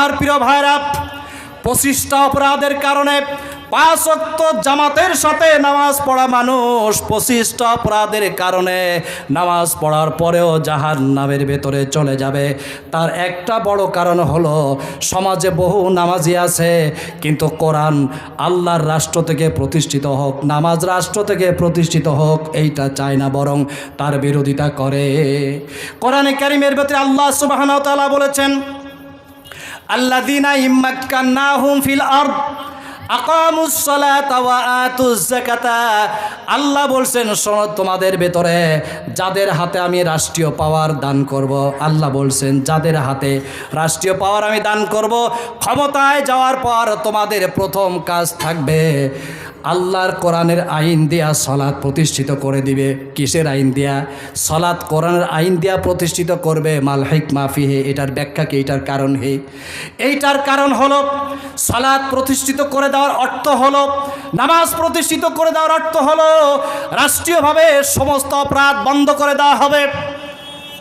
আর প্রিয় ভাইরা, পঁচিশটা অপরাধের কারণে পাঁচ অক্ত জামাতের সাথে নামাজ পড়া মানুষ পঁচিশটা অপরাধের কারণে নামাজ পড়ার পরেও জাহান নামের ভেতরে চলে যাবে। তার একটা বড় কারণ হলো, সমাজে বহু নামাজি আছে, কিন্তু কোরআন আল্লাহর রাষ্ট্র থেকে প্রতিষ্ঠিত হোক, নামাজ রাষ্ট্র থেকে প্রতিষ্ঠিত হোক, এইটা চায় না, বরং তার বিরোধিতা করে। কোরআনে কারিমের ভেতরে আল্লাহ সুবাহ বলেছেন আল্লাদিনা ইম্মাক্কান্নাহুম ফিল আরদ আল্লাহ বলছেন, শোনো, তোমাদের ভেতরে যাদের হাতে আমি রাষ্ট্রীয় পাওয়ার দান করব, আল্লাহ বলছেন, যাদের হাতে রাষ্ট্রীয় পাওয়ার আমি দান করব, ক্ষমতায় যাওয়ার পর তোমাদের প্রথম কাজ থাকবে আল্লাহর কোরআনের আইন দেয়া সলাৎ প্রতিষ্ঠিত করে দিবে। কিসের আইন দেয়া? সলাৎ কোরআনের আইন দেয়া প্রতিষ্ঠিত করবে। মাল মাফি হে এটার ব্যাখ্যা কি? এটার কারণ হে এইটার কারণ হলো সলাৎ প্রতিষ্ঠিত করে দেওয়ার অর্থ হলো, নামাজ প্রতিষ্ঠিত করে দেওয়ার অর্থ হলো, রাষ্ট্রীয়ভাবে সমস্ত অপরাধ বন্ধ করে দেওয়া হবে।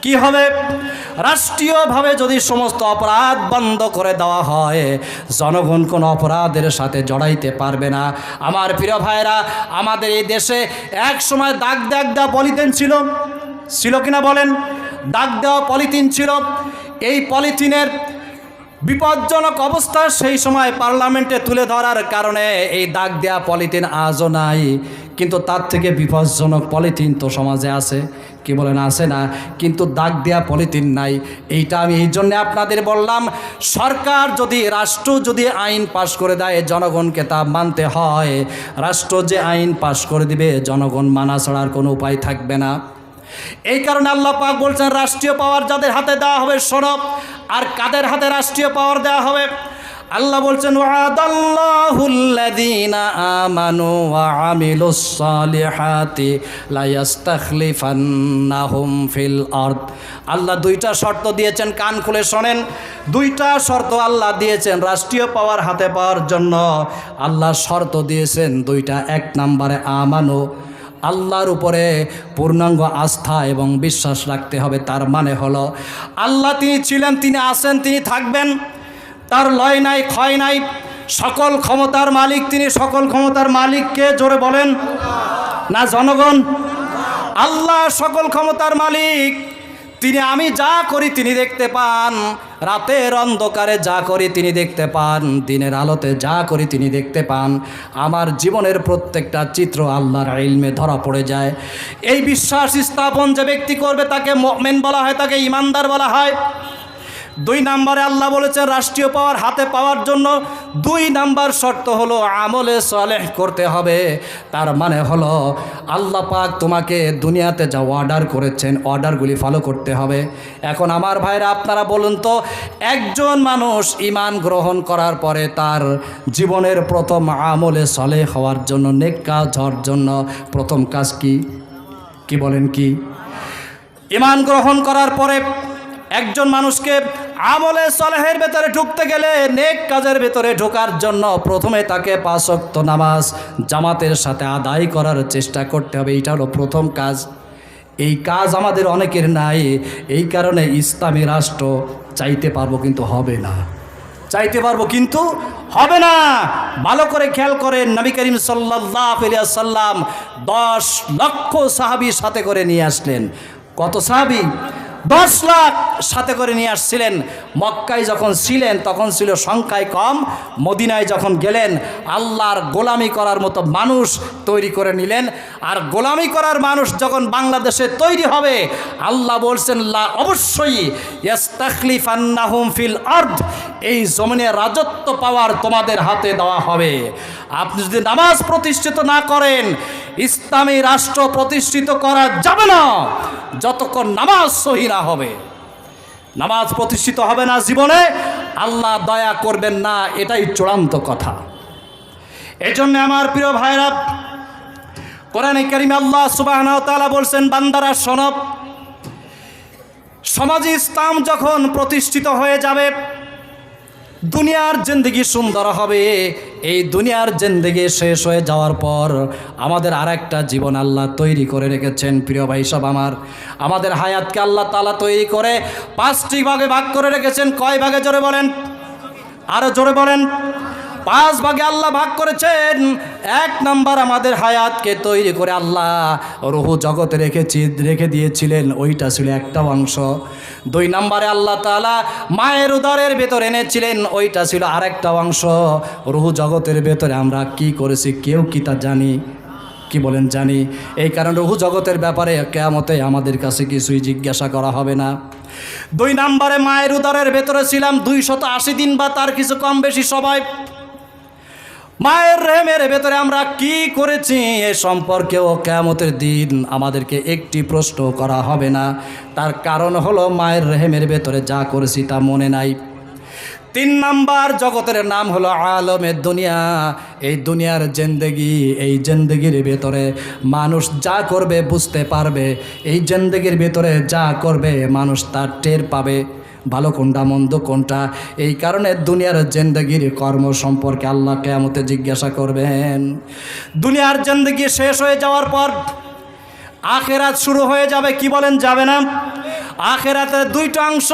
কি হবে? রাষ্ট্রীয়ভাবে যদি সমস্ত অপরাধ বন্ধ করে দেওয়া হয়, জনগণ কোনো অপরাধের সাথে জড়াইতে পারবে না। আমার প্রিয় ভাইরা আমাদের এই দেশে এক সময় দাগ দাগ দেওয়া পলিথিন ছিল। ছিল কিনা বলেন? দাগ দেওয়া পলিথিন ছিল। এই পলিথিনের বিপজ্জনক অবস্থা সেই সময় পার্লামেন্টে তুলে ধরার কারণে এই দাগ দেওয়া পলিথিন আজও নাই। কিন্তু তার থেকে বিপজ্জনক পলিথিন তো সমাজে আছে। কি বলেন আছে না? কিন্তু দাগ দেওয়া পলিথিন নাই। এইটা আমি এই জন্যে আপনাদের বললাম, সরকার যদি, রাষ্ট্র যদি আইন পাশ করে দেয়, জনগণকে তা মানতে হয়। রাষ্ট্র যে আইন পাশ করে দিবে, জনগণ মানা ছাড়ার কোনো উপায় থাকবে না। এই কারণে আল্লাহ পাক বলছেন, রাষ্ট্রীয় পাওয়ার যাদের হাতে দেওয়া হবে সরব আর কাদের হাতে রাষ্ট্রীয় পাওয়ার দেওয়া হবে? আল্লাহ বলছেন আমানু আল্লাহ দুইটা শর্ত দিয়েছেন, কান খুলে শোনেন। দুইটা শর্ত আল্লাহ দিয়েছেন, রাষ্ট্রীয় পাওয়ার হাতে পাওয়ার জন্য। আল্লাহ শর্ত দিয়েছেন দুইটা, এক নম্বরে আমানু, আল্লাহর উপরে পূর্ণাঙ্গ আস্থা এবং বিশ্বাস রাখতে হবে, তার মানে হলো, আল্লাহ তিনি ছিলেন, তিনি আছেন, তিনি থাকবেন। তার লয় নাই, ক্ষয় নাই। সকল ক্ষমতার মালিক তিনি, সকল ক্ষমতার মালিককে জোরে বলেন? না, জনগণ? আল্লাহ সকল ক্ষমতার মালিক। তিনি আমি যা করি তিনি দেখতে পান। রাতের অন্ধকারে যা করি তিনি দেখতে পান। দিনের আলোতে যা করি তিনি দেখতে পান। আমার জীবনের প্রত্যেকটা চিত্র আল্লাহর ইলমে ধরা পড়ে যায়। এই বিশ্বাস স্থাপন যে ব্যক্তি করবে তাকে মেন বলা হয়, তাকে ইমানদার বলা হয়। দুই নাম্বারে আল্লাহ বলেছেন রাষ্ট্রীয় পাওয়ার হাতে পাওয়ার জন্য দুই নাম্বার শর্ত হলো আমলে সলেহ করতে হবে। তার মানে হলো আল্লাহ পাক তোমাকে দুনিয়াতে যা অর্ডার করেছেন অর্ডারগুলি ফলো করতে হবে। এখন আমার ভাইরা, আপনারা বলুন তো, একজন মানুষ ইমান গ্রহণ করার পরে তার জীবনের প্রথম আমলে সলে হওয়ার জন্য, নেক কাজ হওয়ার জন্য প্রথম কাজ কি? কি বলেন কি? ইমান গ্রহণ করার পরে একজন মানুষকে আমলে সলেহের ভেতরে ঢুকতে গেলে নেক কাজের ভেতরে ঢোকার জন্য প্রথমে তাকে পাঁচক্ত নামাজ জামাতের সাথে আদায় করার চেষ্টা করতে হবে। এইটা হলো প্রথম কাজ। এই কাজ আমাদের অনেকের নাই। এই কারণে ইসলামী রাষ্ট্র চাইতে পারব কিন্তু হবে না। চাইতে পারব কিন্তু হবে না। ভালো করে খেয়াল করেন, নবী করিম সাল্লাহ সাল্লাম দশ লক্ষ সাহাবি সাথে করে নিয়ে আসলেন। কত সাহাবি? দশ লাখ সাথে করে নিয়ে আসছিলেন। মক্কায় যখন ছিলেন, তখন ছিল সংখ্যায় কম। মদিনায় যখন গেলেন, আল্লাহর গোলামি করার মতো মানুষ তৈরি করে নিলেন। আর গোলামি করার মানুষ যখন বাংলাদেশে তৈরি হবে, আল্লাহ বলছেন, লা, অবশ্যই ফিল আর্দ। এই জমিনে রাজত্ব পাওয়ার তোমাদের হাতে দেওয়া হবে। আপনি যদি নামাজ প্রতিষ্ঠিত না করেন, ইসলামী রাষ্ট্র প্রতিষ্ঠিত করা যাবে না। যতক্ষণ নামাজ সহি না হবে, নামাজ প্রতিষ্ঠিত হবে না জীবনে, আল্লাহ দয়া করবেন না, এটাই চূড়ান্ত কথা। এই জন্য আমার প্রিয় ভাইরা, কোরআনে করিম আল্লাহ সুবাহ বলছেন, বান্দারা সনব সমাজ ইসলাম যখন প্রতিষ্ঠিত হয়ে যাবে দুনিয়ার জিন্দগি সুন্দর হবে। এই দুনিয়ার জিন্দগি শেষ হয়ে যাওয়ার পর আমাদের আর একটা জীবন আল্লাহ তৈরি করে রেখেছেন, প্রিয় ভাই সব আমার। আমাদের হায়াতকে আল্লাহ তালা তৈরি করে পাঁচটি ভাগে ভাগ করে রেখেছেন। কয় ভাগে জোরে বলেন? আরও জোরে বলেন? পাঁচ ভাগে আল্লাহ ভাগ করেছেন। এক নাম্বার আমাদের হায়াতকে তৈরি করে আল্লাহ রহু জগতে রেখেছি রেখে দিয়েছিলেন, ওইটা ছিল একটা অংশ। দুই নাম্বারে আল্লাহ তাআলা মায়ের উদারের ভেতর এনেছিলেন, ওইটা ছিল আরেকটা অংশ। রহু জগতের ভেতরে আমরা কি করেছি, কেউ কি তা জানি? কি বলেন জানি? এই কারণে রহু জগতের ব্যাপারে কেয়ামতে আমাদের কাছে কিছুই জিজ্ঞাসা করা হবে না। দুই নাম্বারে মায়ের উদারের ভেতরে ছিলাম দুই শত আশি দিন বা তার কিছু কম বেশি সবাই। মায়ের রেহেমের ভেতরে আমরা কি করেছি? এ সম্পর্কেও কেয়ামতের দিন আমাদেরকে একটি প্রশ্ন করা হবে না। তার কারণ হলো মায়ের রেহেমের ভেতরে যা করেছি তা মনে নাই। তিন নাম্বার জগতের নাম হলো আলমের দুনিয়া। এই দুনিয়ার জেন্দেগি, এই জেন্দেগির ভেতরে মানুষ যা করবে বুঝতে পারবে। এই জেন্দেগির ভেতরে যা করবে মানুষ তার টের পাবে। ভালো কোনটা, মন্দ কোনটা, এই কারণে দুনিয়ার জেন্দগির কর্ম সম্পর্কে আল্লাহ কেয়ামতে জিজ্ঞাসা করবেন। দুনিয়ার জেন্দগি শেষ হয়ে যাওয়ার পর আখেরাত শুরু হয়ে যাবে, কি বলেন, যাবে না? আখেরাতের দুইটা অংশ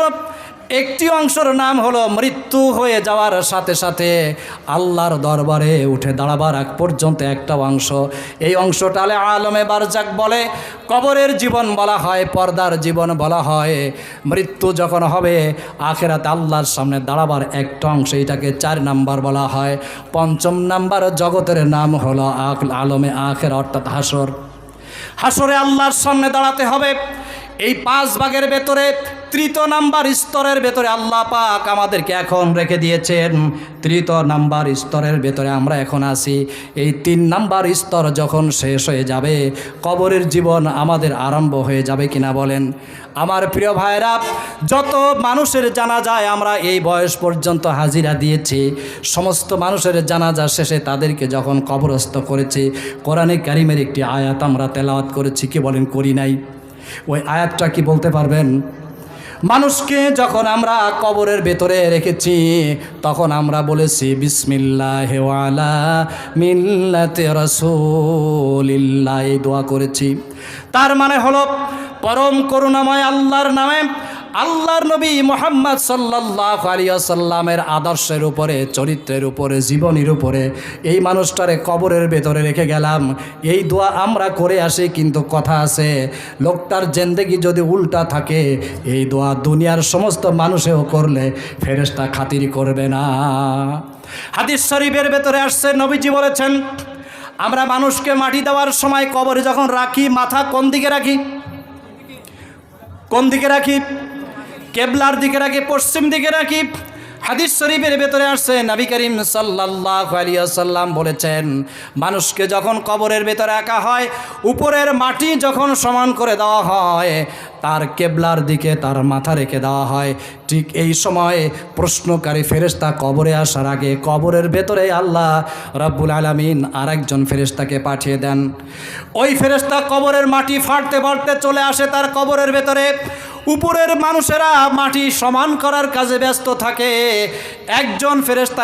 একটি অংশের নাম হলো মৃত্যু হয়ে যাওয়ার সাথে সাথে আল্লাহর দরবারে উঠে দাঁড়াবার আগ পর্যন্ত একটা অংশ। এই অংশটালে আলমে বারজাক বলে, কবরের জীবন বলা হয়, পর্দার জীবন বলা হয়। মৃত্যু যখন হবে, আখেরাতে আল্লাহর সামনে দাঁড়াবার একটা অংশ, এটাকে চার নাম্বার বলা হয়। পঞ্চম নাম্বার জগতের নাম হলো আক- আলমে আখের, অর্থাৎ হাসর। হাসরে আল্লাহর সামনে দাঁড়াতে হবে। এই পাঁচ ভাগের ভেতরে তৃতীয় নাম্বার স্তরের ভেতরে আল্লাহ পাক আমাদেরকে এখন রেখে দিয়েছেন। তৃতীয় নাম্বার স্তরের ভেতরে আমরা এখন আছি। এই তিন নাম্বার স্তর যখন শেষ হয়ে যাবে, কবরের জীবন আমাদের আরম্ভ হয়ে যাবে কিনা বলেন। আমার প্রিয় ভাইরা যত মানুষের জানা যায় আমরা এই বয়স পর্যন্ত হাজিরা দিয়েছি, সমস্ত মানুষের জানাজা শেষে তাদেরকে যখন কবরস্থ করেছি, কোরআনে কারিমের একটি আয়াত আমরা তেলাওয়াত করেছি, কি বলেন, করি নাই। ওই আয়াতটা কি বলতে পারবেন? মানুষকে যখন আমরা কবরের ভেতরে রেখেছি, তখন আমরা বলেছি, বিসমিল্লাহ হেওয়ালা মিল্লাতে রসুলিল্লাহ এই দোয়া করেছি। তার মানে হলো, পরম করুণাময় আল্লাহর নামে আল্লাহর নবী মোহাম্মদ সাল্লাহ আলিয়াসাল্লামের আদর্শের উপরে, চরিত্রের উপরে, জীবনীর উপরে এই মানুষটারে কবরের ভেতরে রেখে গেলাম। এই দোয়া আমরা করে আসি, কিন্তু কথা আছে, লোকটার জেন্দেগি যদি উল্টা থাকে, এই দোয়া দুনিয়ার সমস্ত মানুষেও করলে ফেরেস্তা খাতির করবে না। হাদিস শরীফের ভেতরে আসছে, নবীজি বলেছেন, আমরা মানুষকে মাটি দেওয়ার সময় কবরে যখন রাখি, মাথা কোন দিকে রাখি? কোন দিকে রাখি? কেবলার দিকে রাখি, পশ্চিম দিকে রাখি। হাদিস শরীফের ভেতরে আসছে, নবী করিম সাল্লাহ আলিয়াল্লাম বলেছেন, মানুষকে যখন কবরের ভেতরে রাখা হয়, উপরের মাটি যখন সমান করে দেওয়া হয়, তার কেবলার দিকে তার মাথা রেখে দেওয়া হয়। ঠিক এই সময়ে প্রশ্নকারী ফেরেশতা কবরে আসার আগে কবরের ভেতরে আল্লাহ রব্বুল আলমিন আর একজন ফেরেশতাকে পাঠিয়ে দেন। ওই ফেরেশতা কবরের মাটি ফাটতে ফাটতে চলে আসে তার কবরের ভেতরে। উপরের মানুষেরা মাটি সমান করার কাজে ব্যস্ত থাকে। একজন ফেরেস্তা